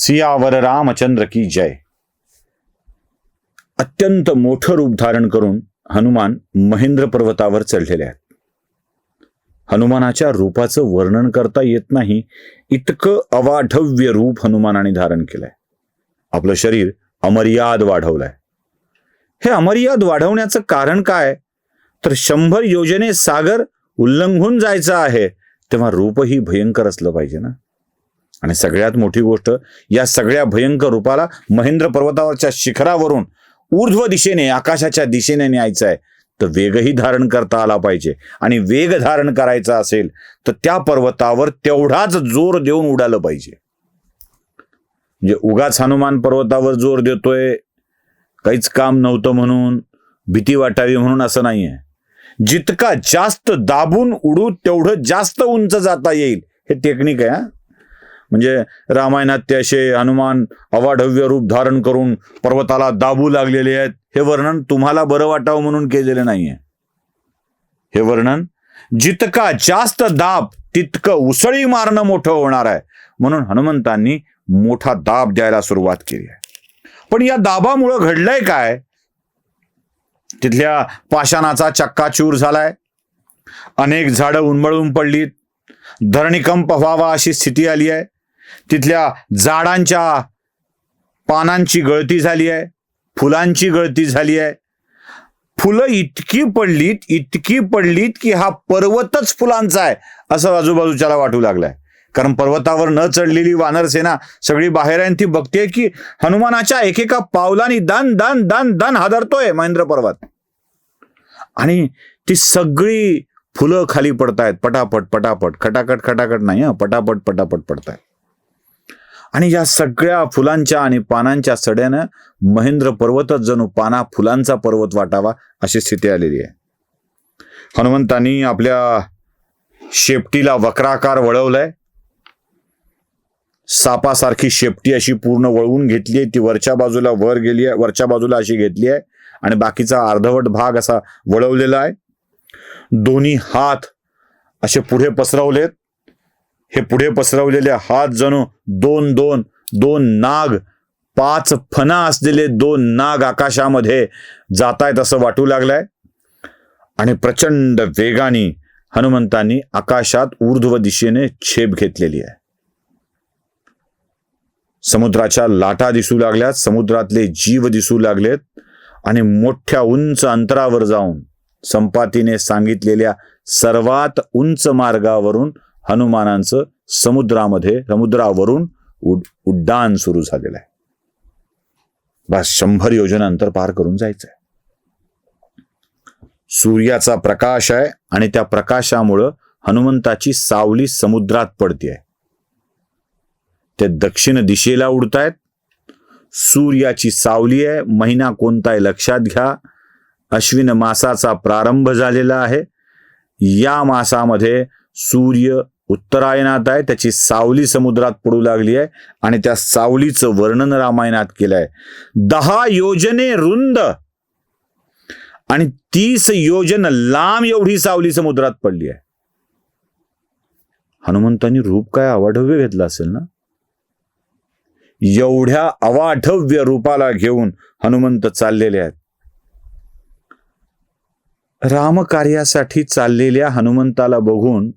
सियावर रामचंद्र की जय. अत्यंत मोठं रूप धारण करून हनुमान महेंद्र पर्वतावर चढलेले आहेत. हनुमानाच्या रूपाचं वर्णन करता येत नाही इतकं अवाढव्य रूप हनुमानाने धारण केलंय. आपलं शरीर अमर्याद वाढवलंय. हे अमर्याद वाढवण्याचं कारण काय? तर शंभर योजने सागर उल्लंघून जायचं आहे तेव्हा रूपही भयंकर असलं पाहिजे ना? आणि सगळ्यात मोठी गोष्ट या सगळ्या भयंकर रूपाला महेंद्र पर्वतावरच्या शिखरावरून ऊर्ध्व दिशेने आकाशाच्या दिशेने न्यायचं आहे तर वेगही धारण करता आला पाहिजे. आणि वेग धारण करायचा असेल तर त्या पर्वतावर तेवढाच जोर देऊन उडालं पाहिजे. म्हणजे उगाच हनुमान पर्वतावर जोर देतोय काहीच काम नव्हतं म्हणून भीती वाटावी म्हणून असं नाहीये. जितका जास्त दाबून उडू तेवढं जास्त उंच जाता येईल. हे टेक्निक आहे हा. म्हणजे रामायणात ते असे हनुमान अवाढव्य रूप धारण करून पर्वताला दाबू लागलेले आहेत. हे वर्णन तुम्हाला बरं वाटावं म्हणून केलेलं नाहीये. हे वर्णन जितका जास्त दाब तितकं उसळी मारणं मोठं होणार आहे. म्हणून हनुमंतांनी मोठा दाब द्यायला सुरुवात केली आहे. पण या दाबामुळं घडलंय काय? तिथल्या पाषाणाचा चक्काचूर झालाय. अनेक झाडं उन्मळून पडलीत. धरणीकंप व्हावा अशी स्थिती आली आहे. तिथल्या झाडांच्या पानांची गळती झाली आहे फुलांची गळती झाली आहे. फुलं इतकी पडलीत इतकी पडलीत की हा पर्वतच फुलांचा आहे असं आजूबाजूच्याला वाटू लागलाय. कारण पर्वतावर न चढलेली वानरसेना सगळी बाहेर आहे ती बघते की हनुमानाच्या एकेका पावलानी दान दान दान दान हादरतोय महेंद्र पर्वत. आणि ती सगळी फुलं खाली पडतायत पटापट पटापट. खटाखट खटाखट नाही हं पटापट पटापट पडतायत. आणि या सगळ्या फुलांच्या आणि पानांच्या सड्यानं महेंद्र पर्वतच जणू पाना फुलांचा पर्वत वाटावा अशी स्थिती आलेली आहे. हनुमंतांनी आपल्या शेपटीला वक्राकार वळवलाय. सापासारखी शेपटी अशी पूर्ण वळवून घेतली आहे. ती वरच्या बाजूला वर गेली आहे. वरच्या बाजूला अशी घेतली आहे. आणि बाकीचा अर्धवट भाग असा वळवलेला आहे. दोन्ही हात असे पुढे पसरवलेत. हे पुढे पसरवलेले हात जणू दोन दोन दोन नाग पाच फणा असलेले दोन नाग आकाशामध्ये जातायत असं वाटू लागलंय. आणि प्रचंड वेगाने हनुमंतांनी आकाशात ऊर्ध्व दिशेने छेप घेतलेली आहे. समुद्राच्या लाटा दिसू लागल्यात समुद्रातले जीव दिसू लागलेत आणि मोठ्या उंच अंतरावर जाऊन संपातीने सांगितलेल्या सर्वात उंच मार्गावरून हनुमानांचं समुद्रामध्ये समुद्रावरून उड उड्डाण सुरू झालेलं आहे. बस शंभर योजना अंतर पार करून जायचं आहे सूर्याचा प्रकाश आहे आणि त्या प्रकाशामुळं हनुमंताची सावली समुद्रात पडते ते दक्षिण दिशेला उडतायत. सूर्याची सावली आहे. महिना कोणता आहे लक्षात घ्या. अश्विन मासाचा प्रारंभ झालेला आहे. या मासामध्ये सूर्य उत्तरायणात आहे त्याची सावली समुद्रात पडू लागली आहे आणि त्या सावलीचं वर्णन रामायणात केलंय. दहा योजने रुंद आणि तीस योजन लांब एवढी सावली समुद्रात पडली आहे. हनुमंतांनी रूप काय अवाढव्य घेतलं असेल ना? एवढ्या अवाढव्य रूपाला घेऊन हनुमंत चाललेले आहेत. रामकार्यासाठी चाललेल्या हनुमंताला बघून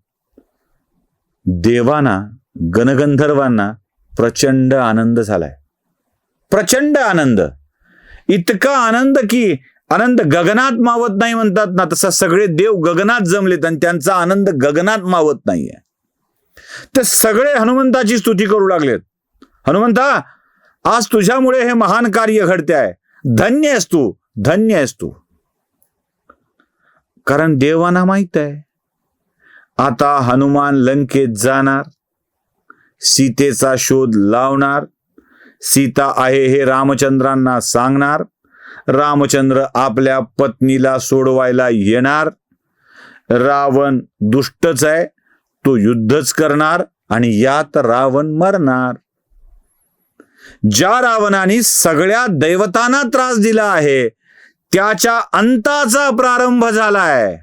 देवांना गणगंधर्वांना प्रचंड आनंद झालाय. प्रचंड आनंद. इतका आनंद की आनंद गगनात मावत नाही म्हणतात ना तसा सगळे देव गगनात जमलेत आणि त्यांचा आनंद गगनात मावत नाहीये. ते सगळे हनुमंताची स्तुती करू लागलेत. हनुमंता आज तुझ्यामुळे हे महान कार्य घडते आहे धन्य आहेस तू धन्य आहेस तू. कारण देवांना माहीत आहे. आता हनुमान लंकेत जाणार सीतेचा शोध लावणार सीता आहे हे रामचंद्रांना सांगणार रामचंद्र आपल्या पत्नीला सोडवायला येणार. रावण दुष्टच आहे तो युद्धच करणार आणि यात रावण मरणार. ज्या रावणाने सगळ्या दैवतांना त्रास दिला आहे त्याच्या अंताचा प्रारंभ झालाय.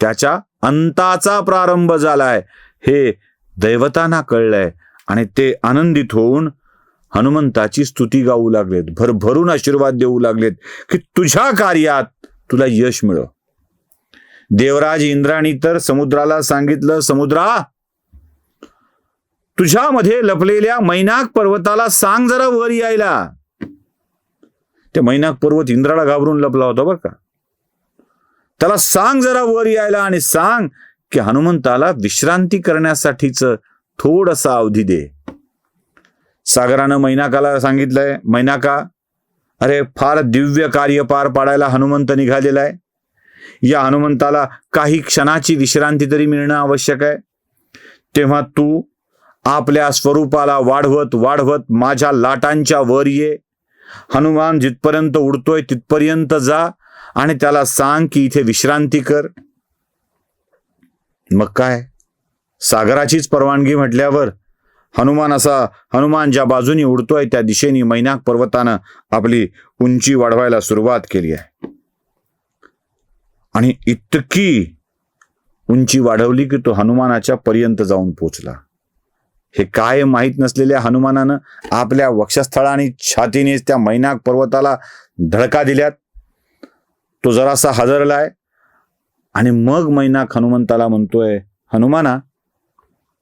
त्याच्या अंताचा प्रारंभ झालाय. हे दैवतांना कळलंय आणि ते आनंदित होऊन हनुमंताची स्तुती गाऊ लागलेत. भरभरून आशीर्वाद देऊ लागलेत की तुझ्या कार्यात तुला यश मिळो. देवराज इंद्राणी तर समुद्राला सांगितलं समुद्रा तुझ्यामध्ये लपलेल्या मैनाक पर्वताला सांग जरा वर यायला. ते मैनाक पर्वत इंद्राला घाबरून लपला होता बरं का? त्याला सांग जरा वर यायला आणि सांग की हनुमंताला विश्रांती करण्यासाठीच थोडासा अवधी दे. सागरानं मैनाकाला सांगितलंय मैनाका अरे फार दिव्य कार्य पार पाडायला हनुमंत निघालेला आहे. या हनुमंताला काही क्षणाची विश्रांती तरी मिळणं आवश्यक आहे. तेव्हा तू आपल्या स्वरूपाला वाढवत वाढवत माझ्या लाटांच्या वर ये. हनुमान जिथपर्यंत उडतोय तिथपर्यंत जा. आणि त्याला सांग की इथे विश्रांती कर. मग काय? सागराचीच परवानगी म्हटल्यावर हनुमान असा हनुमान ज्या बाजूनी उडतोय त्या दिशेने मैनाक पर्वतानं आपली उंची वाढवायला सुरुवात केली आहे. आणि इतकी उंची वाढवली की तो हनुमानाच्या पर्यंत जाऊन पोचला. हे काय माहीत नसलेल्या हनुमानानं आपल्या वक्षस्थळाने आणि छातीनेच त्या मैनाक पर्वताला धडका दिल्यात. तो जरासा हजरलाय आणि मग मैनाक हनुमंताला म्हणतोय हनुमाना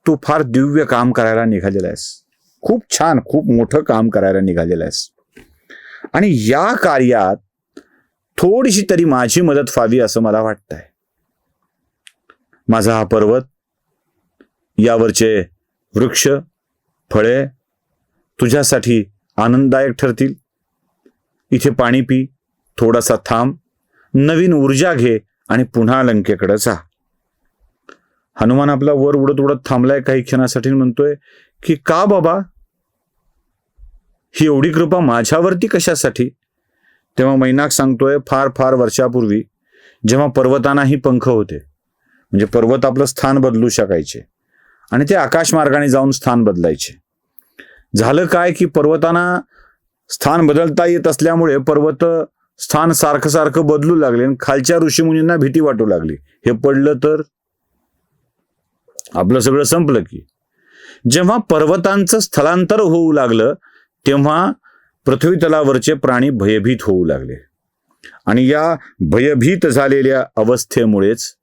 तू फार दिव्य काम करायला निघालेला आहेस. खूप छान खूप मोठं काम करायला निघालेलं आहेस. आणि या कार्यात थोडीशी तरी माझी मदत व्हावी असं मला वाटतंय. माझा हा पर्वत यावरचे वृक्ष फळे तुझ्यासाठी आनंददायक ठरतील. इथे पाणी पी थोडासा थांब. नवीन ऊर्जा घे आणि पुन्हा लंकेकडे जा. हनुमान आपला वर उडत उडत थांबलाय काही क्षणासाठी म्हणतोय की का बाबा? ही एवढी कृपा माझ्यावरती कशासाठी? तेव्हा मैनाक सांगतोय फार फार वर्षापूर्वी जेव्हा पर्वतांनाही पंख होते म्हणजे पर्वत आपलं स्थान बदलू शकायचे आणि ते आकाशमार्गाने जाऊन स्थान बदलायचे. झालं काय की पर्वतांना स्थान बदलता येत असल्यामुळे पर्वत स्थान सारखं सारखं बदलू लागले आणि खालच्या ऋषीमुनींना भीती वाटू लागली. हे पडलं तर? आपलं सगळं संपलं की. जेव्हा पर्वतांचं स्थलांतर होऊ लागलं तेव्हा पृथ्वी तलावरचे प्राणी भयभीत होऊ लागले. आणि या भयभीत झालेल्या अवस्थेमुळेच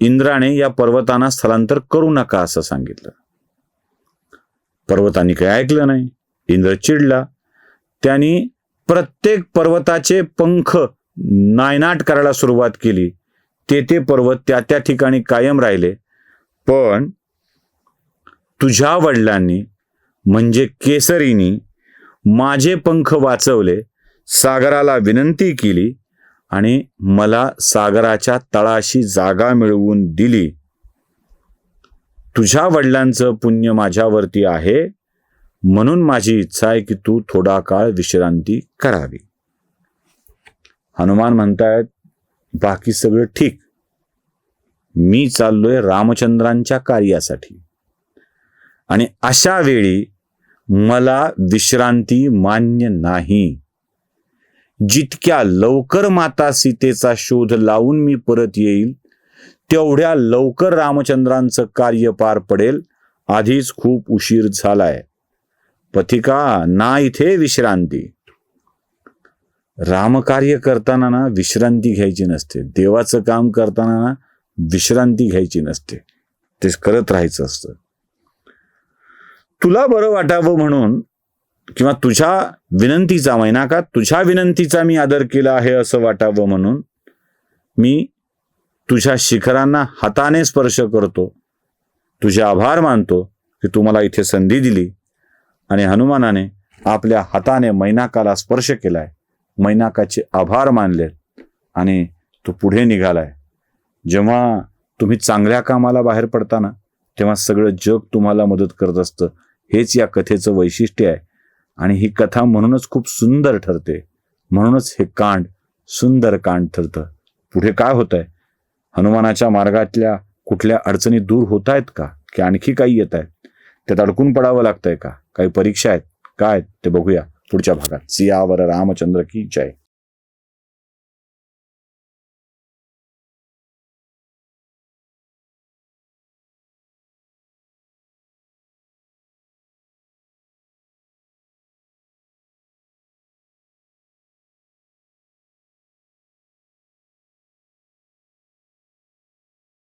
इंद्राने या पर्वतांना स्थलांतर करू नका असं सांगितलं. पर्वतांनी काही ऐकलं नाही. इंद्र चिडला. त्यांनी प्रत्येक पर्वताचे पंख नायनाट करायला सुरुवात केली. ते ते पर्वत त्या त्या ठिकाणी कायम राहिले. पण तुझ्या वडिलांनी म्हणजे केसरीनी माझे पंख वाचवले सागराला विनंती केली आणि मला सागराच्या तळाशी जागा मिळवून दिली. तुझ्या वडिलांचं पुण्य माझ्यावरती आहे. म्हणून माझी इच्छा आहे की तू थोडा काळ विश्रांती करावी. हनुमान म्हणतायत बाकी सगळं ठीक. मी चाललोय रामचंद्रांच्या कार्यासाठी. आणि अशा वेळी मला विश्रांती मान्य नाही. जितक्या लवकर माता सीतेचा शोध लावून मी परत येईल तेवढ्या लवकर रामचंद्रांचं कार्य पार पडेल आधीच खूप उशीर झालाय. पथिका ना इथे विश्रांती. रामकार्य करताना ना विश्रांती घ्यायची नसते. देवाचं काम करताना ना विश्रांती घ्यायची नसते. ते करत राहायचं असतं. तुला बरं वाटावं म्हणून किंवा तुझ्या विनंतीचा महिना का? तुझ्या विनंतीचा मी आदर केला आहे असं वाटावं म्हणून मी तुझ्या शिखरांना हाताने स्पर्श करतो. तुझे आभार मानतो की तू मला इथे संधी दिली. आणि हनुमानाने आपल्या हाताने मैनाकाला स्पर्श केलाय. मैनाकाचे आभार मानले आणि तो पुढे निघालाय. जेव्हा तुम्ही चांगल्या कामाला बाहेर पडताना तेव्हा सगळं जग तुम्हाला मदत करत असतं. हेच या कथेचं वैशिष्ट्य आहे. आणि ही कथा म्हणूनच खूप सुंदर ठरते. म्हणूनच हे कांड सुंदर कांड ठरतं. पुढे काय होत आहे हनुमानाच्या मार्गातल्या कुठल्या अडचणी दूर होत आहेत का? की आणखी काही येत आहेत त्यात अडकून पडावं लागतंय का? काही परीक्षा आहेत? काय आहेत? ते बघूया पुढच्या भागात. सियावर रामचंद्र की जय?